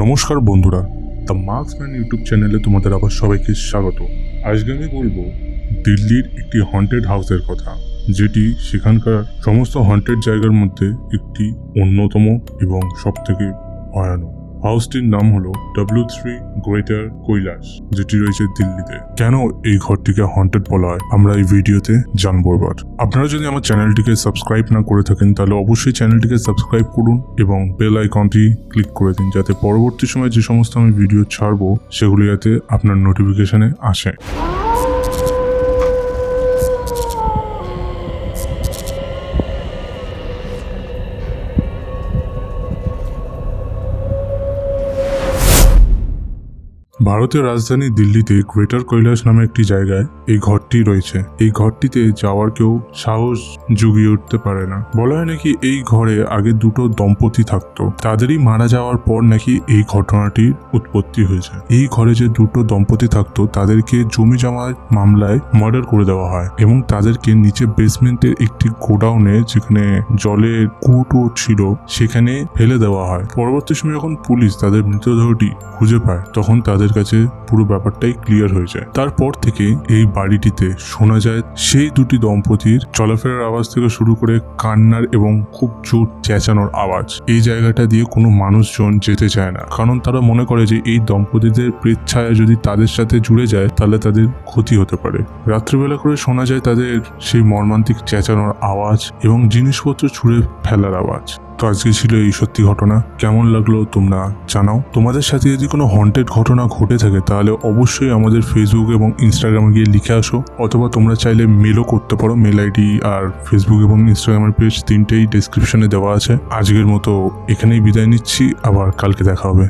নমস্কার বন্ধুরা the marksman YouTube চ্যানেলে তোমাদের আবার সবাইকে স্বাগত। আজকে আমি বলব, দিল্লির একটি হন্টেড হাউসের কথা, যেটি সেখানকার সমস্ত হন্টেড জায়গার মধ্যে একটি অন্যতম এবং সবথেকে ভয়ানক। হাউসটির নাম হলো ডাব্লিউ থ্রি গ্রেটার কৈলাস, যেটি রয়েছে দিল্লিতে। কেন এই ঘরটিকে হন্টেড বলা হয়? আমরা এই ভিডিওতে জানব এবার। আপনারা যদি আমার চ্যানেলটিকে সাবস্ক্রাইব না করে থাকেন, তাহলে অবশ্যই চ্যানেলটিকে সাবস্ক্রাইব করুন এবং বেল আইকনটি ক্লিক করে দিন, যাতে পরবর্তী সময় যে সমস্ত আমি ভিডিও ছাড়বো, সেগুলি যাতে আপনার নোটিফিকেশনে আসে। ভারতের রাজধানী দিল্লিতে গ্রেটার কৈলাস নামে একটি জায়গায় এই ঘরটি রয়েছে। এই ঘরটিতে যাওয়ার কেউ সাহস জুগিয়ে উঠতে পারে না। বলা হয় নাকি এই ঘরে আগে দুটো দম্পতি থাকতো। তাদেরই মারা যাওয়ার পর নাকি এই ঘটনাটির উৎপত্তি হয়েছে। এই ঘরে যে দুটো দম্পতি থাকতো, তাদেরকে জমি জমার মামলায় মার্ডার করে দেওয়া হয় এবং তাদেরকে নিচে বেসমেন্টের একটি গোডাউনে যেখানে জলের কুটো ছিল, সেখানে ফেলে দেওয়া হয়। পরবর্তী সময় যখন পুলিশ তাদের মৃতদেহটি খুঁজে পায়, তখন তাদের কাছে পুরো ব্যাপারটাই ক্লিয়ার হয়ে যায়। তারপর থেকে এই বাড়িটিতে শোনা যায়, সেই দুটি দম্পতির চলাফেরার আওয়াজ থেকে শুরু করে কান্নার এবং খুব জোর চেঁচানোর আওয়াজ। এই জায়গাটা দিয়ে কোনো মানুষজন যেতে চায় না। কারণ তারা মনে করে যে এই দম্পতিদের প্রেত ছায়া যদি তাদের সাথে জুড়ে যায়, তাহলে তাদের ক্ষতি হতে পারে। রাত্রিবেলা করে শোনা যায় তাদের সেই মর্মান্তিক চেঁচানোর আওয়াজ এবং জিনিসপত্র ছুঁড়ে ফেলার আওয়াজ। তো আজকে ছিল এই সত্যি ঘটনা। কেমন লাগল তোমরা জানাও। তোমাদের সাথে যদি কোনো হন্টেড ঘটনা ঘটে থাকে, তাহলে অবশ্যই আমাদের ফেসবুক এবং ইনস্টাগ্রামে গিয়ে লিখে আসো, অথবা তোমরা চাইলে মেলও করতে পারো। মেল আইডি আর ফেসবুক এবং ইনস্টাগ্রামের পেজ তিনটেই ডিসক্রিপশনে দেওয়া আছে। আজকের মতো এখানেই বিদায় নিচ্ছি, আবার কালকে দেখা হবে।